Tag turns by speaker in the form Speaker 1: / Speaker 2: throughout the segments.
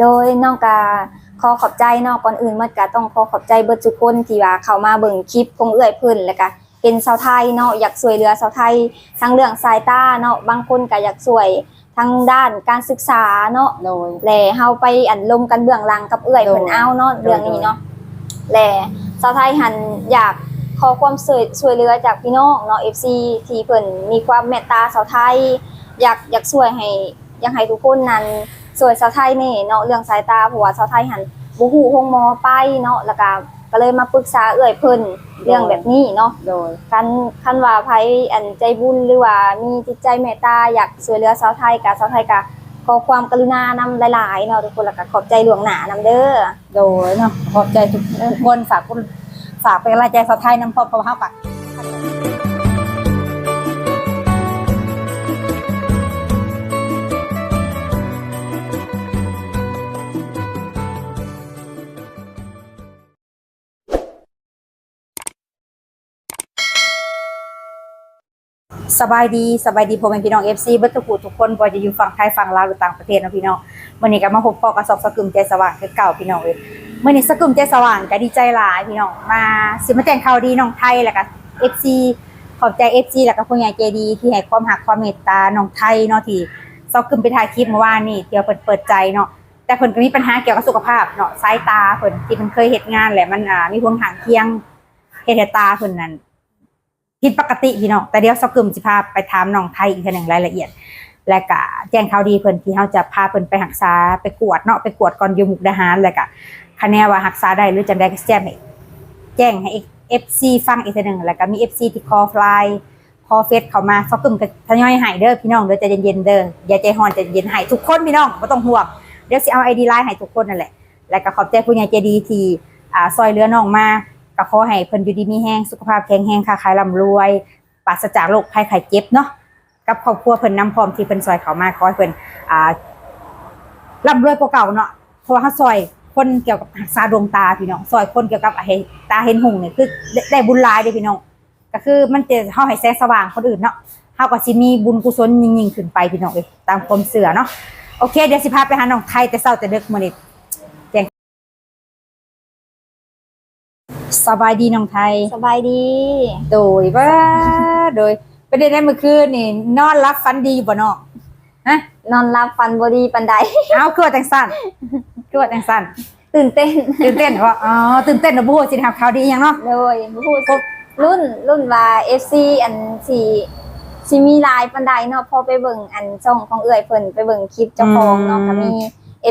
Speaker 1: โดยน้องกาขอขอบใจเนอกก่อนอื่นเมื่อกาต้องขอขอบใจเบิดทุกคนที่ว่าเข้ามาเบิ่งคลิปของเอื้อยเพิ่นแล้วก็เป็นชาวไทยเนาะอยากช่วยเหลือชาวไทยทั้งเรื่องสายตาเนาะบางคนก็อยากช่วยทางด้านการศึกษาเนาะ
Speaker 2: โดย
Speaker 1: แหล่เฮาไปอันลมกันเบื้องหลังกับเอื้อย
Speaker 2: โดย
Speaker 1: เพิ่นเอาเนาะ
Speaker 2: โดย
Speaker 1: เรื่องนี้เนาะแหล่ชาวไทยหันอยากขอความช่วยช่วยเหลือจากพี่น้องเนาะ FC ที่เพิ่นมีความเมตตาชาวไทย อยากอยากช่วยให้อยากให้ทุกคนนั้น ช่วยชาวไทยนี่เนาะเรื่องสายตาเพราะว่าชาวไทยหันบ่ฮู้ห้องหมอไปเนาะแล้วก็ก็เลยมาปรึกษาเอื้อยเพิ่นเรื่องแบบนี้เนาะ
Speaker 2: โดย
Speaker 1: คันคันว่าไผอันใจบุญหรือว่ามีจิตใจเมตตาอยากช่วยเหลือชาวไทยกับชาวไทยก็ขอความกรุณานำหลายๆเนาะทุกคนแล้วก็ขอบใจหลวงหน้านำเด้อ
Speaker 2: โดยเนาะขอบใจทุกคนฝากคนฝากเป็นกำลังใจสาวไทยน้ำพอเพราะว่าเฮาปะ สบายดีสบายดีพ่อแม่พี่น้อง FC เบิดทุกผู้ทุกคนบ่ว่าจะอยู่ฝั่งไทยฝั่งลาวหรือต่างประเทศนะพี่น้องมื้อนี้ก็มาพบพ่อกับสอบสกึมใจสว่างคือเก่าพี่น้องเอ้ยมื้อนี้สกึมใจสว่างก็ดีใจหลายพี่น้องมาสิมาแจ้งข่าวดีน้องไทยแล้วก็ FC ขอบใจ FC แล้วก็ผู้ใหญ่ใจดีที่ให้ความรักความเมตตาน้องไทยเนาะที่สกึมไปถ่ายคลิปเมื่อวานนี่เดี๋ยวเปิดเปิดใจเนาะแต่เพิ่นก็มีปัญหาเกี่ยวกับสุขภาพเนาะสายตาเพิ่นที่เพิ่นเคยเฮ็ดงานแหละมันอ่ามีผลข้างเคียงเฮ็ดให้ตาเพิ่นนั้น ผิดปกติพี่น้องแต่เดี๋ยวสกึมสิพาไปถามน้องไทยอีกทีหนึ่งรายละเอียด และก็แจ้งข่าวดีเพิ่นที่เฮาจะพาเพิ่นไปรักษาไปกวดเนาะไปกวดก่อนอยู่มุกดาหารแล้วก็คะแนนว่ารักษาได้หรือจังไดก็แจ้งให้แจ้งให้ FC ฟังอีกทีหนึ่งแล้วก็มี FC ที่คอฟลายคอเฟซเข้ามาสกึมก็ทยอยให้เด้อพี่น้องเด้อใจเย็นๆเด้ออย่าใจร้อนใจเย็นให้ทุกคนพี่น้องบ่ต้องห่วงเดี๋ยวสิเอา ID ไลน์ให้ทุกคนนั่นแหละ แล้วก็ขอบใจผู้ใหญ่ใจดีที่อ่าซอยเหลือน้องมา ก็ขอให้เพิ่นอยู่ดีมีแห้งสุขภาพแข็งแรงค้าขายร่ำรวยปราศจากโรคภัยไข้เจ็บเนาะกับครอบครัวเพิ่นนำพร้อมที่เพิ่นซอยเขามาขอให้เพิ่นอ่าร่ำรวยกว่าเก่าเนาะเพราะว่าเฮาซอยคนเกี่ยวกับรักษาดวงตาพี่น้องซอยคนเกี่ยวกับไอ้ตาเห็นหุ่งนี่ยคือได้บุญหลายเด้พี่น้องก็คือมันจะเฮาให้แสงสว่างคนอื่นเนาะเฮาก็สิมีบุญกุศลยิ่งๆขึ้นไปพี่น้องเอ้ยตามความเชื่อเนาะโอเคเดี๋ยวสิพาไปหาน้องไทยแต่เช้าแต่ดึกมื้อนี้ สบายดีน้องไทย
Speaker 1: สบายดี
Speaker 2: โดยว่าโดยประเด็นในเมื่อคืนนี่ นอนรับฟันดีบ่เนาะฮะ
Speaker 1: นอนรับฟันบ่ดีปานใด
Speaker 2: เอาคือว่าจังสั้นคือว่าจังสั้น
Speaker 1: ตื่นเต้น
Speaker 2: ตื่นเต้นว่าอ๋อตื่นเต้นนะบ่ฮู้สิทำข่าวดีหยังเนาะ
Speaker 1: โดยพูดรุ่นรุ่นว่า FC อันที่สิมีหลายปานใดเนาะพอไปเบิ่งอันช่องของเอื้อยเพิ่นไปเบิ่งคลิปเจ้าของเนาะก็มี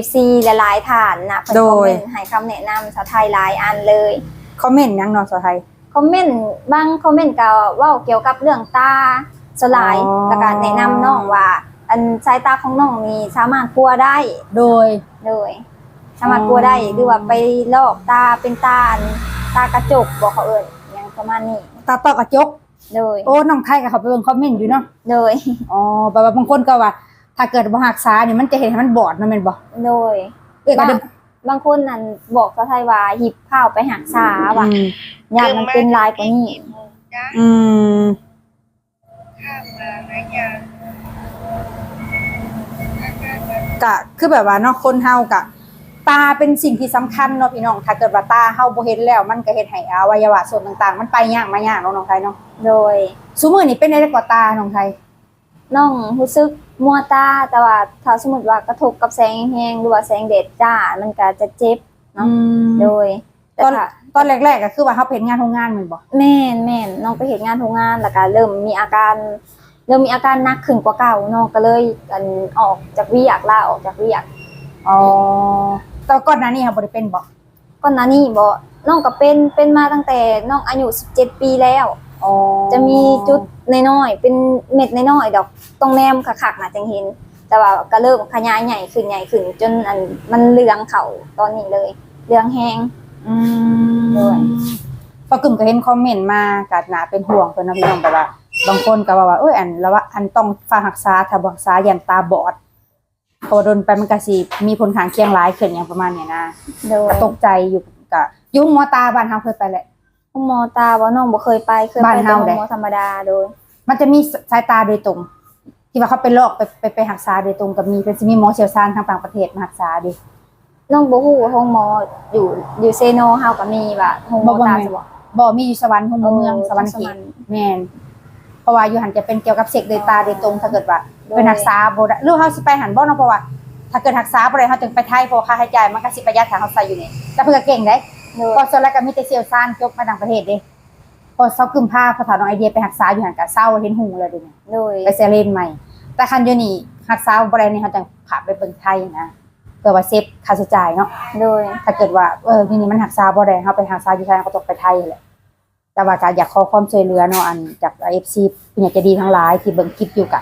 Speaker 1: FC หลายๆท่านนะเพิ่นคอมเมนต์ให้คำแนะนำสาวไทยหลายอันเลย
Speaker 2: คอมเมนต์หยังเนาะสาวไทย
Speaker 1: คอมเมนต์บางคอมเมนต์ก็เว้าเกี่ยวกับเรื่องตาสลาย
Speaker 2: อ๋อ
Speaker 1: แล้วก็แนะนำน้องว่า อันสายตาของน้องนี่สามารถกลัวได้
Speaker 2: โดย
Speaker 1: เลยสามารถกลัวได้หรือว่าไปลอกตาเป็นตาอันตากระจกบอกเขาเอิ้นหยังประมาณนี้
Speaker 2: ตาตอกระจก
Speaker 1: โดย
Speaker 2: โอ้น้องไทยก็เขาไปเบิ่งคอมเมนต์อยู่เนาะ
Speaker 1: โดย
Speaker 2: อ๋อแบบว่าบางคนก็ว่า ถ้าเกิดบ่รักษานี่มันจะเห็นให้มันบอดเนาะแม่นบ่
Speaker 1: โดย
Speaker 2: เอ้ยก็
Speaker 1: บาง
Speaker 2: เดิม
Speaker 1: บางคนนั่นบอกสาวไทยว่าหิบข้าวไปหักษาว่า
Speaker 2: อืม
Speaker 1: ยามมันเป็นลายกว่านี้
Speaker 2: อืม
Speaker 3: ข้ามมาหลายอย่าง
Speaker 2: ก็คือแบบว่าเนาะคนเฮาก็ตาเป็นสิ่งที่สำคัญเนาะพี่น้องถ้าเกิดว่าตาเฮาบ่เห็นแล้ว มันก็เฮ็ดให้อวัยวะส่วนต่าง ๆ มันไปยากมายากเนาะน้องไทยเนาะ
Speaker 1: โดย
Speaker 2: ซุมื้อนี้เป็นได้กว่าตาน้องไทย
Speaker 1: น้องรู้สึก มัวตาแต่ว่าถ้าสมมติว่ากระทบกับแสงแห้งหรือว่าแสงแดดจ้า มันก็จะเจ็บเนาะโดยแต่
Speaker 2: ตอน
Speaker 1: ถ้า
Speaker 2: ตอนแรกๆก็คือว่าเฮาเฮ็ดงานโรงงานแม่นบ่
Speaker 1: แม่นแม่นน้องไปเห็นงานทุกงานแล้วก็เริ่มมีอาการ เริ่มมีอาการหนักขึ้นกว่าเก่าน้องก็เลยอันออกจากวิอยากลาออกจากวิอยาก
Speaker 2: อ๋อแต่ก่อนหน้านี้เฮาบ่ได้เป็นบ่
Speaker 1: ก่อนหน้านี้บ่น้องก็เป็นเป็นมาตั้งแต่น้องอายุ17ปีแล้ว
Speaker 2: อ๋อ
Speaker 1: จะมีจุดน้อยๆเป็นเม็ดน้อยๆดอกตรงแนมคักๆน่ะจังเห็น แต่ว่าก็เริ่มขยายใหญ่ขึ้นใหญ่ขึ้น จนอันมันเหลืองเขาตอนนี้เลยเหลืองแห้ง
Speaker 2: อื
Speaker 1: ด้วย
Speaker 2: มพอกึ่มก็เห็นคอมเมนต์มาก็น่าเป็นห่วงเพิ่นเนาะพี่น้องแบบว่า บางคนก็ว่าว่าเอ้ยอันแล้วว่าอันต้องฟังรักษาถ้าบ่รักษายันตาบอดพอโดนไปมันก็สิมีผลข้างเคียงหลายขึ้นอย่างประมาณเนี้ยนะ
Speaker 1: โดย
Speaker 2: ก็ตกใจอยู่ก็อยุ่งหมอตาบ้านเฮาเคยไปแหละ
Speaker 1: ห้องหมอตาว่าน้องบ่เคยไปเคยไป
Speaker 2: บ้าน
Speaker 1: แต่
Speaker 2: เฮา
Speaker 1: ห้อง
Speaker 2: เด้
Speaker 1: หมอธรรมดาโดย
Speaker 2: มันจะมีสายตาโดยตรง ที่ว่าเขาไปลอกไปไปไปรักษาโดยตรงกับมีเป็นสิมีหมอเชี่ยวชาญทางต่างประเทศมารักษาดิ
Speaker 1: น้องบ่ฮู้ว่าห้องหมออยู่อยู่เซโนเฮาก็มีว่าห้องหมอตาสว่าง
Speaker 2: บ่มีอยู่สวรรค์ของเมืองสวรรค์เขตแม่นเพราะว่าอยู่หันจะเป็นเกี่ยวกับเสกโดยตาโดยตรงถ้าเกิดว่าเป็นรักษาบ่ได้หรือเฮาสิไปหันบ่เนาะเพราะว่า ถ้าเกิดรักษาบ่ได้เฮาจึงไปไทยเพราะว่าค่าใช้จ่ายมันก็สิประหยัดถ้าเฮาใส่อยู่นี่แต่เพิ่นก็เก่งเด้
Speaker 1: โดย
Speaker 2: พอส่วนแรกก็มีแต่เซียวซานจบมาต่างประเทศเด้พอเซากึมผ้าพอถาน้องไอเดียไปรักษาอยู่หันก็เศร้าเห็นหูเลยเดี๋ยวนี้
Speaker 1: โดย
Speaker 2: ไปเซเลนใหม่ แต่คันอยู่นี่รักษาบ่ได้นี่เฮาจังพาไปเบิ่งไทยนะเพื่อว่าเซฟค่าใช้จ่ายเนาะ
Speaker 1: โดย
Speaker 2: ถ้าเกิดว่าเออที่นี่มันหักษาบ่ได้เฮาไปหักษาอยู่ไทยก็ต้องไปไทยแหละแต่ว่าก็อยากขอความช่วยเหลือเนาะอันจาก IFC ผู้ใหญ่ใจดีทั้งหลายที่เบิ่งคลิปอยู่กะ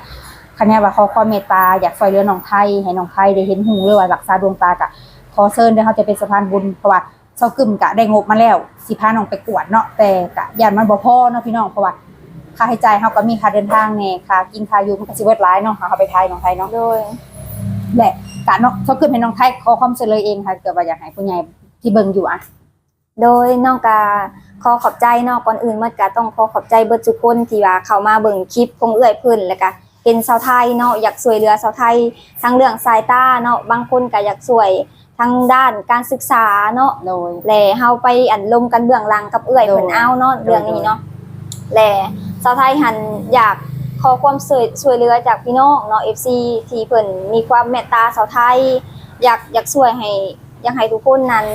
Speaker 2: คะแนนว่าขอความเมตตาอยากช่วยเหลือน้องไทยให้น้องไทยได้เห็นหูหรือว่ารักษาดวงตากะขอเชิญเด้อเฮาจะเป็นสะพานบุญเพราะว่า เซากึมกะได้งบมาแล้วสิพาน้องไปกวดเนาะแต่กะย่านมันบ่พอเนาะพี่น้องเพราะว่าค่าใช้จ่ายเฮาก็มีค่าเดินทางแน่ค่ากินค่าอยู่มันก็สิเบิดหลายเนาะเฮาไปไทยน้องไทยเนาะ
Speaker 1: โดย
Speaker 2: แหละกะเนาะเขาขึ้นให้น้องไทยขอความช่วยเหลือเองค่ะเกิดว่าอยากให้ผู้ใหญ่ที่เบิ่งอยู่อะ
Speaker 1: โดยน้องกาขอขอบใจเนาะก่อนอื่นเมื่อกาต้องขอขอบใจเบิดทุกคนที่ว่าเข้ามาเบิ่งคลิปของเอื้อยเพิ่นแล้วก็เป็นชาวไทยเนาะอยากช่วยเหลือชาวไทยทั้งเรื่องสายตาเนาะบางคนก็อยากช่วย ทั้งด้านการศึกษาเนาะ
Speaker 2: โดย
Speaker 1: แหล่เฮาไปอันลมกันเบื้องหลังกับเอื้อยเพิ่นเอาเนาะ
Speaker 2: โดย
Speaker 1: เรื่องนี้เนาะแหล่ชาวไทยหันอยากขอความช่วยช่วยเหลือจากพี่น้องเนาะ FC ที่เพิ่นมีความเมตตาชาวไทย อยากอยากช่วยให้อยากให้ทุกคนนั้น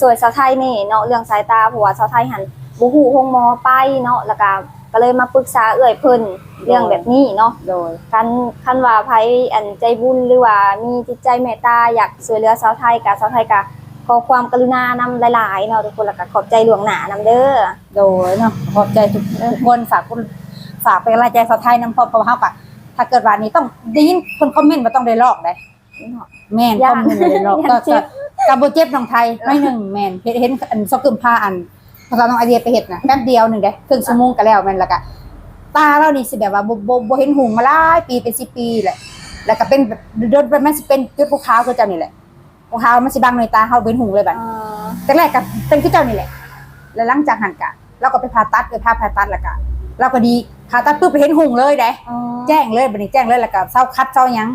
Speaker 1: ช่วยชาวไทยนี่เนาะเรื่องสายตาเพราะว่าชาวไทยหันบ่ฮู้โรงหมอไปเนาะแล้วก็ ก็เลยมาปรึกษาเอื้อยเพิ่นเรื่องแบบนี้เนาะ
Speaker 2: โดย
Speaker 1: คันคันว่าไผอันใจบุญหรือว่ามีจิตใจเมตตาอยากช่วยเหลือชาวไทยกับชาวไทยก็ขอความกรุณานำหลายๆเนาะทุกคนแล้วก็ขอบใจหลวงหน้านำเด้อ
Speaker 2: โดยเนาะขอบใจทุกทุกคนฝากคุณฝากเป็นกำลังใจสาวไทยนำเพราะเพราะว่าเฮาก็ถ้าเกิดว่านี้ต้องได้ยินคนคอมเมนต์ว่าต้องได้ลอกได้แม่น
Speaker 1: ย่า
Speaker 2: คอนมเมนต์ว่าได้ลอก
Speaker 1: ย่าน
Speaker 2: ก็
Speaker 1: เจ็
Speaker 2: ก็
Speaker 1: บ
Speaker 2: กับบ่เจ็บน้องไทยน้อยหนึงแม่นเห็นเห็นอันซอกกึมผ้าอัน ภาษาน้องไอเดียไปเฮ็ดน่ะแป๊บเดียวหนึงเด้ครึ่งชั่วโมงก็แล้วแม่นแล้วก็ตาเรานี่สิแบบว่าบ่บ่บ่เห็นหุงมาหลายปีเป็น10ปีแหละแล้วก็เป็นแบบโดนไปมันสิเป็นจุดขาวๆคือเจ้านี่แหละขาวๆมันสิบังในตาเฮาเป็นหุงเลยบัด
Speaker 1: อ่า
Speaker 2: แต่แรกก็เป็นคือเจ้านี่แหละ แล้วหลังจากหันกะเราก็ไปผ่าตัดไปผ่าผ่าตัดแล้วก็เราก็ดีผ่าตัดปุ๊บไปเห็นหุงเลยได้
Speaker 1: อ๋อ
Speaker 2: แจ้งเลยบัดนี้แจ้งเลยแล้วก็เศร้าคัดเศร้าหยัง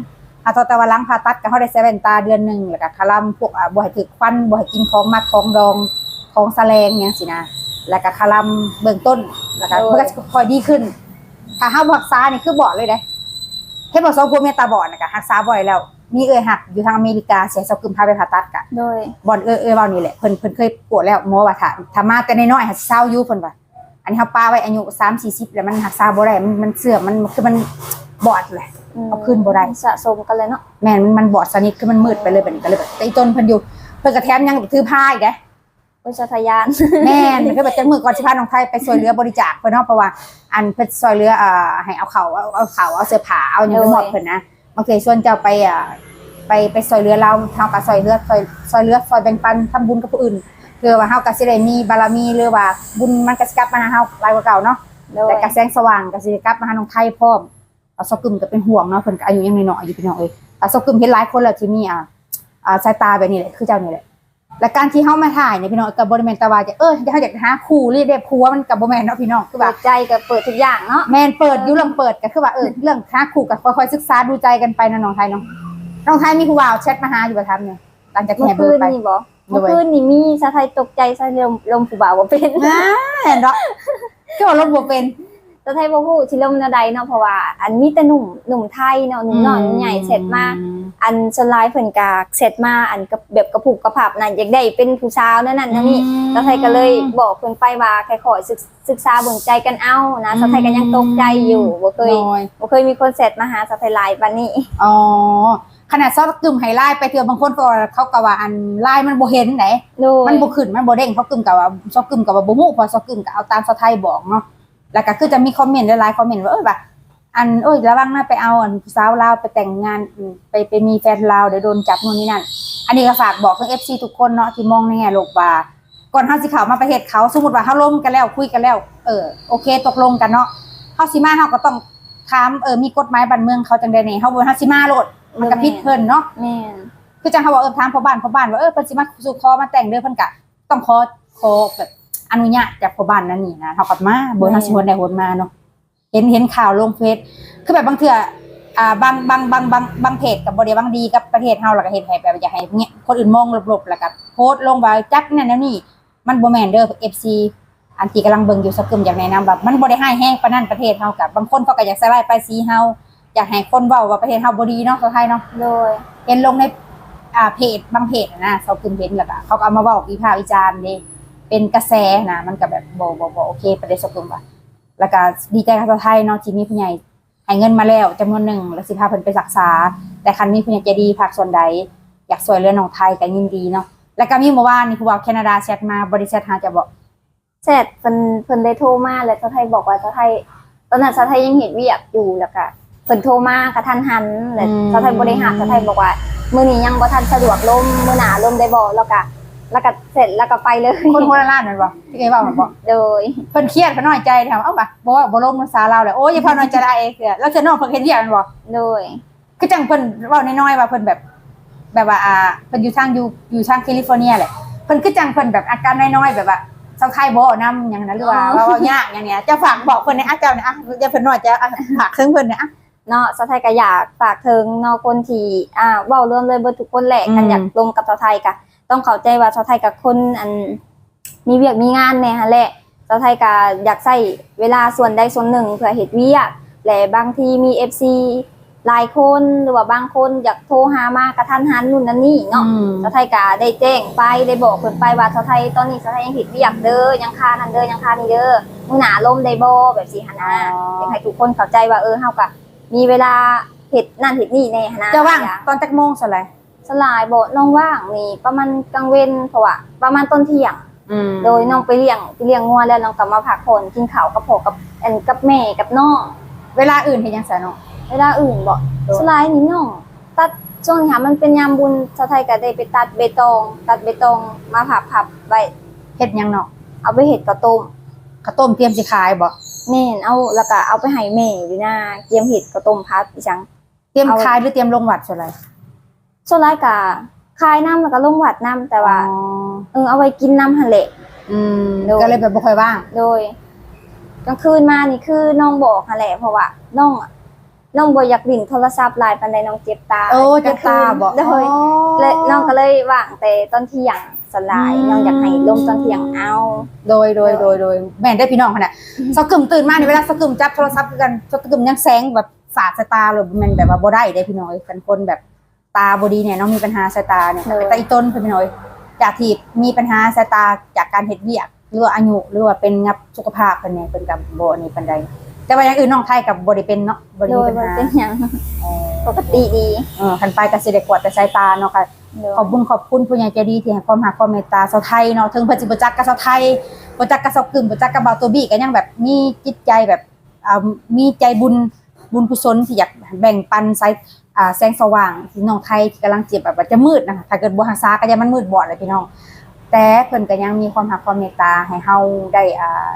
Speaker 2: อาตอนแต่ว่าหลังผ่าตัดก็เฮาได้ใส่แว่นตาเดือนหนึงแล้วก็คาลัมพวกอ่าบ่ให้ถึกควันบ่ให้กินของมักของดอง ของแสลงหยังสินะแล้วก็คาลัมเบื้องต้นแล้วก็มันก็จะค่อยดีขึ้น ถ้าเฮาบ่รักษานี่คือบอกเลยเด้เฮ็ดบ่สองผัวเมียตาบอดน่ะก็รักษาบ่อยแล้ว มีเอ่ยหักอยู่ทางอเมริกาเสียสกึมพาไปผ่าตัดกะ
Speaker 1: โดย
Speaker 2: บอลเอ้ยเอ้ยเว้านี่แหละเพิ่นเพิ่นเคยปวดแล้วหมอว่าถ้าถ้ามาแต่น้อยๆหัดเศร้าอยู่เพิ่นว่าอันนี้เฮาป้าไว้อายุ3 40แล้วมันรักษาบ่ได้มันมันเสื่อมมันคือมันบอดแหละ
Speaker 1: ม
Speaker 2: เอาขึ้นบ่ได้
Speaker 1: สะสมกันเลยเนาะ
Speaker 2: แม่นมันมันบอดสนิทคือมันมืดไปเลยบัดนี้ก็เลยแบบแต่อีต้นเพิ่นอยู่เพิ่นก็แถมยังถือผ้าอีกเด้
Speaker 1: วิชาทะยาน
Speaker 2: แม่นเพิ่นแบบจังมือก่อนสิพาน้องไทยไปช่วยเหลือบริจาคเพิ่นเนาะเพราะว่าอันเพิ่นช่วยเหลือเอ่อให้เอาเขาวเอาเอาข้าวเอาเสื้อผ้าเอาหยังไปมอบเพิ่นนะบางทีชวนเจ้าไปอ่าไปไปช่วยเหลือเราเฮาก็ช่วยเหลือช่วยช่วยเหลือช่วยแบ่งปันทำบุญกับผู้อื่นเพื่อว่าเฮาก็สิได้มีบารมีหรือว่าบุญมันก็สิกลับมาหาเฮาหลายกว่าเก่าเนาะ
Speaker 1: โดย
Speaker 2: แต่กระแสงสว่างก็สิกลับมาหาน้องไทยพร้อมเอาซอกกึมก็เป็นห่วงเนาะเพิ่นก็อายุยังน้อยๆอยู่พี่น้องเอ้ยแต่ซอกกึมเห็นหลายคนแล้วที่มีอ่าอ่าสายตาแบบนี้แหละคือเจ้านี่แหละ และการที่เฮามาถ่ายเนี่ยพี่น้องก็บ่ได้แม่นแต่ว่าจะเออเฮาอยากหาคู่หรือได้ผัวมันก็บ่แม่นเนาะพี่น้องคือ
Speaker 1: เปิ
Speaker 2: ว่า
Speaker 1: ดใจกับเปิดทุกอย่างเนาะ
Speaker 2: แม่นเปิดอยู่เรื่องเปิดก็คือว่าเออเรื่องหาคู่ก็ค่อยๆศึกษาดูใจกันไปนะน้องไทยเนาะน้องไทยมีผู้บ่าวแชทมาหาอยู่บ่ทำเนี่ยหลังจากที่
Speaker 1: เมื่
Speaker 2: ให้
Speaker 1: อ
Speaker 2: เบอ
Speaker 1: คืน
Speaker 2: ร์ไป
Speaker 1: นี่บ่
Speaker 2: โดย
Speaker 1: เมื่อคืนนี่มีสะไทยตกใจสะลมลมผู้บ่าวบ่เป็น
Speaker 2: อ่าเห็นเนาะก็ว่าลบบ่เป็น
Speaker 1: สะไทยบ่ฮู้สิลมแนวใดเนาะเพราะว่าอันมีแต่หนุ่มหนุ่มไทยเนาะหนุ่มน้อยหนุ่มใหญ่เสร็จมาอันสวนหลายเพิ่นก็เสร็จมาอันกับแบบกระปุกกระผับนั่นอยากได้เป็นผู้สาวนั่นนั่นนั่นนี่
Speaker 2: อืม
Speaker 1: สะไทยก็เลยบอกเพิ่นไปว่าแค่ขอศึกศึกษาเบิ่งใจกันเอานะสะไทยก็ยังตกใจอยู่บ่เคย
Speaker 2: น้อย
Speaker 1: บ่เคยมีคนเสร็จมาหาสะไทยหลายปานนี้
Speaker 2: อ๋อขนาดซอสกึ่มไฮไลท์ไปเถื่อบางคนก็ว่าเขาก็ว่าอันไลน์มันบ่เห็นไหน
Speaker 1: โดย
Speaker 2: มันบ่ขึ้นมันบ่เด้งเพราะกึ่มกับว่าซอกกึ่มกับว่าบ่ฮู้เพราะซอกกึ่มก็เอาตามสไทยบอกเนาะ แล้วก็คือจะมีคอมเมนต์หลายๆคอมเมนต์ว่าเอ้ยว่าอันเอ้ยระวังนะไปเอาอันผู้สาวลาวไปแต่งงานอืมไปไปมีแฟนลาวเดี๋ยวโดนจับนู่นนี่นั่น อันนี้ก็ฝากบอกถึง FC ทุกคนเนาะที่มองในแง่ลบว่าก่อนเฮาสิเข้ามาประเทศเขาสมมุติว่าเฮาล้มกันแล้วคุยกันแล้ว เออโอเค ตกลงกันเนาะเฮาสิมาเฮาก็ต้องถามเออมีกฎหมายบ้านเมืองเขาจังได๋นี่เฮาบ่เฮาสิมาโลดมันก็ผิดเพิ่นเนาะ
Speaker 1: แม่น
Speaker 2: คือจังเขาบอกเออทางพ่อบ้านพ่อบ้านว่าเออเพิ่นสิมาสู่ขอมาแต่งเด้อเพิ่นก็ต้องขอขอแบบ อนุญาตจากพ่อบ้านนั่นนี่นะเฮากับมาบ่ทันสิฮนได้ฮนมาเนาะเห็นเห็นข่าวลงเฟซคือแบบบางเทื่ออ่าบางบางบางบางบางเพจกับบริบางดีกับประเทศเฮาแล้วก็เฮ็ดให้แบบอยากให้เงี้ยคนอื่นมองลบๆแล้วก็โพสต์ลงว่าจักนั่นแล้วนี่ มันบ่แม่นเด้อ FC อันที่กำลังเบิ่งอยู่สักกึมอยากแนะนำแบบมันบ่ได้ให้แห้งปานนั้นประเทศเฮากับบางคนเขาก็อยากใส่ร้ายป้ายสีเฮาอยากให้คนเว้าว่าประเทศเฮาบ่ดีเนาะคนไทยเนาะ
Speaker 1: โดย
Speaker 2: เห็นลงในอ่าเพจบางเพจน่ะนะเขาขึ้นเพจแล้วก็เขาก็เอามาเว้าวิพากษ์วิจารณ์เด้ เป็นกระแสนะมันก็แบบบ่บ่บ่โอเคประเด็นสักกึมว่าแล้วก็ดีใจกับชาวไทยเนาะที่มีผู้ใหญ่ให้เงินมาแล้วจำนวนหนึ่งแล้วสิพาเพิ่นไปรักษา แต่คันมีผู้ใหญ่ใจดีภาคส่วนใด อยากช่วยเหลือน้องไทยก็ยินดีเนาะแล้วก็มีเมื่อวานนี่ผู้ว่าแคนาดาแชทมาบริษัทหาจะบอก
Speaker 1: เสร็จเพิ่นเพิ่นได้โทรมาแล้วเจ้าไทยบอกว่าเจ้าไทยตอนนั้นเจ้าไทยยังเห็นเวียกอยู่แล้วก็เพิ่นโทรมากระทันหันแล้วเจ้าไทยบ่ได้หับเจ้าไทยบอกว่ามื้อนี้ยังบ่ทันสะดวกลมมื้อหน้าลมได้บ่แล้วก็ แล้วก็เสร็จแล้วก็ไปเลย
Speaker 2: คนโคราชนั่นบ่ที่เคยเว้ามันบ่
Speaker 1: โดย
Speaker 2: เพิ่นเครียดเพิ่นน้อยใจถามเอ้าบ่บ่ว่าบ่ลงภาษาลาวแล้วโอ้ยอย่าพาน้อยใจได้เอ้เสียแล้วเจอน้องเพิ่นเฮ็ดเวียกมันบ่
Speaker 1: โดย
Speaker 2: คือจังเพิ่นเว้าน้อยๆว่าเพิ่นแบบ แบบว่าอ่าเพิ่นอยู่ทางอยู่อยู่ทางแคลิฟอร์เนียแหละเพิ่นคือจังเพิ่นแบบอาการน้อยๆแบบว่าเซาไทยบ่นํหยังนั้นหรือว่าว่าเว้ายากอย่างเนี้ยจะฝากบอกเพิ่นในอาเจ้าเนี่ยอะอย่าเพิ่นน้อยใจอะฝากถึงเพิ่นเนี่ยอะ
Speaker 1: เนาะเจ้าไทยก็อยากฝากถึงเนาะคนที่อ่าเว้าเรื่องเลยเบิดทุกคนแหละ
Speaker 2: อืม
Speaker 1: กันอยากลงกับเจ้าไทยก็ ต้องเข้าใจว่าเจ้าไทยกับคนอันมีเวียกมีงานแน่หั่นแหละเจ้าไทยก็อยากใช้เวลาส่วนใดส่วนหนึ่งเพื่อเฮ็ดเวียกและบางทีมี FC หลายคนหรือว่าบางคนอยากโทรหามากระทันหันนู่นนั่นนี่เนาะ
Speaker 2: อืม
Speaker 1: เจ้าไทยก็ได้แจ้งไปได้บอกเพิ่นไปว่าเจ้าไทยตอนนี้เจ้าไทยยังเฮ็ดเวียกเด้อยังค่านั่นเด้อยังค่านี่เด้อมื้อหน้าลมได้บ่แบบสิหั่นนะอยากให้ทุกคนเข้าใจว่าเออเฮาก็มีเวลาเฮ็ดนั่นเฮ็ดนี่แน่หั้นนะ
Speaker 2: จะว่างตอนจักโมงซะเลย
Speaker 1: สลายบ่น้องว่างนี่ ประมาณกลางเว้นเพราะว่าประมาณต้นเที่ยง
Speaker 2: อืม
Speaker 1: โดยน้องไปเลี้ยงไปเลี้ยงงัวแล้วน้องกลับมาพักผ่อนกินข้าวกับพ่อกับอันกับแม่กับน้อง
Speaker 2: เวลาอื่นเฮ็ดหยังซะเนาะ
Speaker 1: เวลาอื่นบ่
Speaker 2: โดย
Speaker 1: สลายนี่น้องตัดช่วงนี้ค่ะมันเป็นยามบุญชาวไทยก็ได้ไปตัดเบตงตัดเบตงมาพับๆไว้
Speaker 2: เฮ็ดหยังเนาะ
Speaker 1: เอาไปเฮ็ดข้าวต้ม
Speaker 2: ข้าวต้มเตรียมสิขายบ่
Speaker 1: แม่นเอาแล้วก็เอาไปให้แม่อยู่หน้าเกียมเฮ็ดข้าวต้มพัดอีจัง
Speaker 2: เตรียม
Speaker 1: เอา
Speaker 2: ขายหรือเตรียมลงวัดซะเลย
Speaker 1: ส่วนหลายก็คายน้ำแล้วก็ลงวัดน้ำแต่ว่า
Speaker 2: อ๋อ
Speaker 1: เออเอาไว้กินน้ำหั่นแหละ
Speaker 2: อืม
Speaker 1: โดย
Speaker 2: ก็เลยแบบบ่ค่อยว่าง
Speaker 1: โดยกลางคืนมานี่คือน้องบอกหั่นแหละเพราะว่าน้องอะน้องบ่อยากดิ่นโทรศัพท์หลายปานใดน้องเจ็บตา
Speaker 2: โอ้เจะตาบ่
Speaker 1: โดยเลยน้องก็เลยว่างแต่ตอนเที่ยงสลายน้องอยากให้ลงตอนเที่ยงเอา
Speaker 2: โดยโดยโดยโดยแม่นได้พี่น้องขนาดสกึมตื่นมาในเวลาสกึมจับโทรศัพท์คือกันสกึมยังแสงแบบสาดสายตาเลยแมันแบบว่าบ่ได้ได้พี่น้อยเป็นคนแบบ ตาบ่ดีเนี่ยน้องมีปัญหาสายตาเนี่ยแต่อีต้นพี่น้อยจากที่มีปัญหาสายตาจากการเฮ็ดเวียกหรือว่าอายุหรือว่าเป็นงับสุขภาพเพิ่นเนี่ยเพิ่นกับบ่อันนี้ปานใดแต่ว่าอย่างอื่นน้องไทยกับบ่ได้เป็นเนาะบ่ได้
Speaker 1: โด
Speaker 2: มี
Speaker 1: ย
Speaker 2: ปัญ
Speaker 1: บ่
Speaker 2: หา
Speaker 1: เป็นหยัง
Speaker 2: อ๋อ
Speaker 1: ปกติดี
Speaker 2: เออคันไปก็สิได้กวาดแต่สายตาเนาะค่ะ
Speaker 1: โดย
Speaker 2: ขอบคุญขอบคุณผู้ใหญ่ใจดีที่ให้ความหักความเมตตาชาวไทยเนาะถึงเพิ่นสิบ่จักกับชาวไทยบ่จักกับชาวกึ่มบ่จักกับบ่าวตัวบี้ก็ยังแบบมีจิตใจแบบอ่ามีใจบุญ บุญกุศลที่อยากแบ่งปันสายอ่าแสงสว่างที่น้องไทยที่กำลังเจ็บแบบว่าจะมืดนะคะถ้าเกิดบ่รักษาก็ยังมันมืดบอดเลยพี่น้อง แต่เพิ่นก็ยังมีความหักความเมตตาให้เฮาได้อ่า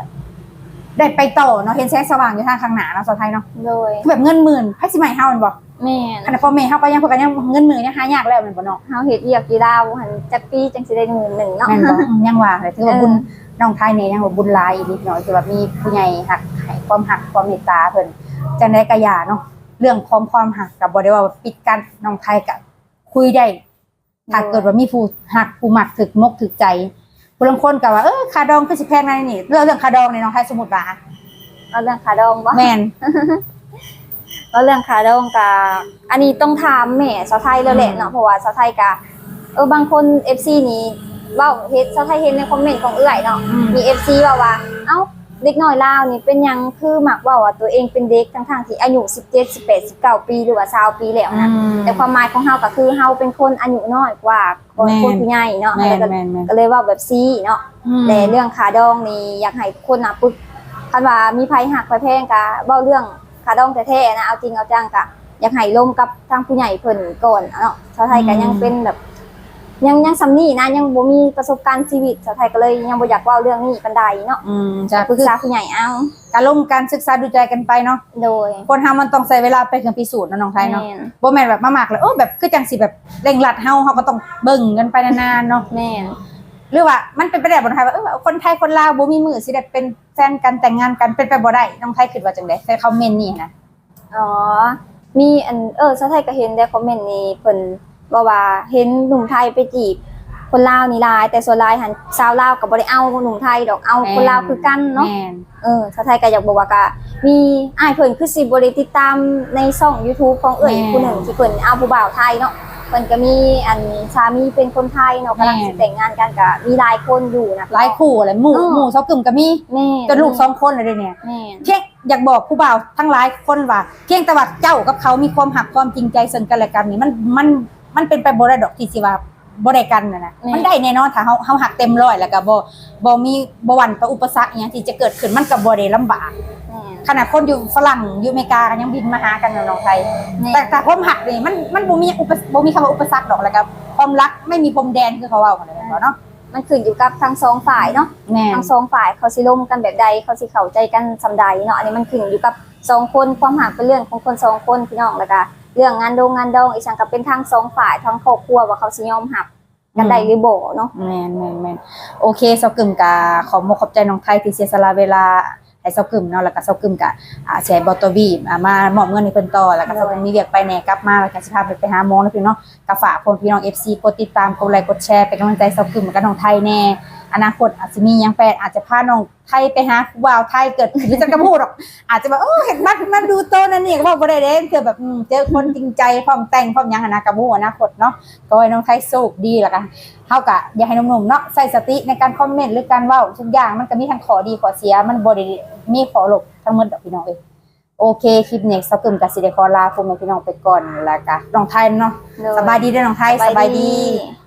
Speaker 2: ได้ไปต่อเนาะเห็นแสงสว่างอยู่ทางข้างหน้าเนาะชาวไทยเนาะ
Speaker 1: โดย
Speaker 2: คือแบบเงินหมื่นไผสิมาให้เฮาแม่นบ่
Speaker 1: แม่น
Speaker 2: อันนั้นพ่อแม่เฮาก็ยังเพิ่นก็ยังเงินหมื่นยังหายากแล้วแม่นบ่เนาะ
Speaker 1: เฮาเฮ็ดเวียกอยู่ลาวหันจักปีจังสิได้หมื่นหนึ่งเนาะ
Speaker 2: แม่นบ่อืมยังว่าเลยถือว่า
Speaker 1: เออ
Speaker 2: บุญน้องไทยเนี่ยยังว่าบุญหลายอีกนิดหน่อยคือว่ามีผู้ใหญ่หักให้ความหักความเมตตาเพิ่น จังได๋ก็อย่าเนาะเรื่องความความหักก็บ่ได้ว่าปิดกันน้องไทยก็คุยได้ถ้าเกิดว่ามีผู้หักผู้มักถึกมกถึกใจผู้ลางคนก็ว่าเออค่าดองคือสิแพงนั่นนี่เรื่องเรื่องค่าดองในน้องไทยสมมุติว่า
Speaker 1: เอาเรื่องขาดองบ่
Speaker 2: แม่น
Speaker 1: เอาเรื่องขาดองกะอันนี้ต้องถามแม่สาวไทยแล้วแหละ
Speaker 2: อืม
Speaker 1: เนาะเพราะว่าสาวไทยกะเออบางคน FC นี้เว้าเฮ็ดสาวไทยเห็นในคอมเมนต์ของเอื้อยเนาะมี FC ว่าว่าเอ้า เด็กน้อยลาวนี่เป็นหยังคือมักเว่าว่าตัวเองเป็นเด็กทั้งๆที่อายุ 17 18 19 ปีหรือว่า20ปีแล้ว
Speaker 2: อื
Speaker 1: นะ
Speaker 2: ม
Speaker 1: แต่ความหมายของเฮาก็คือเฮาเป็นคนอายุน้อยกว่าคน
Speaker 2: แม่น
Speaker 1: คนผู้ใหญ่เนาะ
Speaker 2: แม่น
Speaker 1: แล้วก็
Speaker 2: แม่นแม่น
Speaker 1: ก็เลยเว่าแบบซี่เนาะแต่เรื่องขาดองนี่อยากให้ทุกคนน่ะปึกคันว่ามีภัยหักภัยแพงกะเว้าเรื่องขาดองแท้ๆนะเอาจริงเอาจังกะอยากให้ลมกับทางผู้ใหญ่เพิ่นก่อนเนาะชาวไทยก็
Speaker 2: อืม
Speaker 1: ยังเป็นแบบ ยังยังสำนี่นะยังบ่มีประสบการณ์ชีวิตชาวไทยก็เลยยังบ่อยากเว้าเรื่องนี้ปานใดเนาะ
Speaker 2: อืมจ้ะ
Speaker 1: ปรึก
Speaker 2: คือ
Speaker 1: ษาผู้ใหญ่เอา
Speaker 2: การลงการศึกษาดูใจกันไปเนาะ
Speaker 1: โดย
Speaker 2: คนทำมันต้องใช้เวลาไปเครื่องพิสูจน์เนาะน้องไทยเนาะ
Speaker 1: แม่น
Speaker 2: บ่แม่นแบบมาหมักเลยโอ้แบบคือจังสิแบบเร่งรัดเฮาเฮาก็ต้องเบิ่งกันไปนานๆเนาะ
Speaker 1: แม่น
Speaker 2: หรือว่ามันเป็นไปได้บ่น้องไทยว่าเออคนไทยคนลาวบ่มีมือสิได้เป็นแฟนกันแต่งงานกันเป็นไปบ่ได้น้องไทยคิดว่าจังได๋ใส่คอมเมนต์นี่นะ
Speaker 1: อ๋อมีอันเออสาวไทยก็เห็นได้คอมเมนต์นี้เพิ่น ว่าว่าเห็นหนุ่มไทยไปจีบ คนลาวนี่หลาย แต่ส่วนหลายหันชาวลาวก็บ่ได้เอาหนุ่มไทยดอกเอาคนลาวคือกันเนาะ
Speaker 2: แม่น
Speaker 1: เออสาวไทยก็อยากบอกว่าก็มีอ้ายเพิ่นคือสิบ่ได้ติดตามในช่อง YouTube ของเอ่ย
Speaker 2: แม่
Speaker 1: ผู้หนึ่งที่เพิ่นเอาผู้บ่าวไทยเนาะเพิ่นก็มีอันสามีเป็นคนไทยเนาะกำลังสิแต่งงานกันก็มีหลายคนอยู่นะ
Speaker 2: หลายคู่อะไรหมู่
Speaker 1: อืม
Speaker 2: หมู่เซากึมก็มี
Speaker 1: แม่
Speaker 2: จนลูกสองคนเลยเด้อเนี่ย
Speaker 1: แม่
Speaker 2: เพียงอยากบอกผู้บ่าวทั้งหลายคนว่า เพียงแต่ว่าเจ้ากับเขามีความหักความจริงใจซึ่งกันและกันนี่มันมัน มันเป็นไปบ่ได้ดอกที่สิว่าบ่ได้กันน่ะนะมันได้แน่นอนถ้าเฮาเฮาหักเต็มร้อยแล้วก็บ่บ่มีบ่หวั่นต่ออุปสรรคอหยังที่จะเกิดขึ้นมันก็บ่ได้ลำบาก
Speaker 1: แม่
Speaker 2: ขนาดคนอยู่ฝรั่งอยู่อเมริกาก็ยังบินมาหากันในน้องไทย
Speaker 1: แม่
Speaker 2: แต่แต่ความหักนี่มันมันบ่มีอุปบ่มีคำว่าอุปสรรคดอกแล้วก็ความรักไม่มีพรมแดนคือเขาเว้ากันเลยเนาะ
Speaker 1: มันขึ้นอยู่กับทั้งสองฝ่ายเนาะ
Speaker 2: แม่
Speaker 1: ทั้งสองฝ่ายเขาสิร่วมกันแบบใดเขาสิเข้าใจกันสำใดเนาะอันนี้มันขึ้นอยู่กับสองคนความหักเป็นเรื่องของคนสองคนพี่น้องแล้วก็ เรื่องงานดงงานดองอีกอย่างก็เป็นทั้งสองฝ่ายทั้งครอบครัวว่าเขาสิยอมหักกันได้หรือบ่เนาะ
Speaker 2: แมนแมนแมนโอเคเซากึมกะขอมขอบใจน้องไทยที่เสียสละเวลาให้เซากึมเนาะแล้วก็เซากึมกะอ่าแชร์บอตเตอรี่อ่ามามอบเงินให้เพิ่นต่อแล้วก็เซากึมมีเวียกไปแหน่กลับมาแล้วก็สิพาไปไปหาหมอนะพี่เนาะก็ฝากพวกพี่น้อง FC กดติดตามกดไลค์กดแชร์เป็นกำลังใจเซากึมกับน้องไทยแน่ อนาคตอาจจะมีหยังแปลกอาจจะพาน้องไทยไปหาผู้บ่าวไทยเกิดขึ้นหรือจะกระพูดหรอก อาจจะแบบเออเห็นมันมันดูโตนั่นนี่ก็บอกบ่ได้เด้เจอแบบอืมเจอคนจริงใจพร้อมแต่งพร้อมหยังอะนะกระบูอนาคตเนาะก็ให้น้องไทยโชคดีแล้วกันเท่ากับอยากให้หนุ่มๆเนาะใส่สติในการคอมเมนต์หรือการเว่าทุกอย่างมันก็มีทั้งขอดีขอเสียมันบริมีขอหลบทั้งหมดดอกพี่น้องเอ้ยโอเค คลิปนี้สักกึมกับสิเดคอลาพวกแม่พี่น้องไปก่อนแล้วก็น้องไทยเนาะสบายดีเด้อน้องไทยสบายดี
Speaker 1: ดี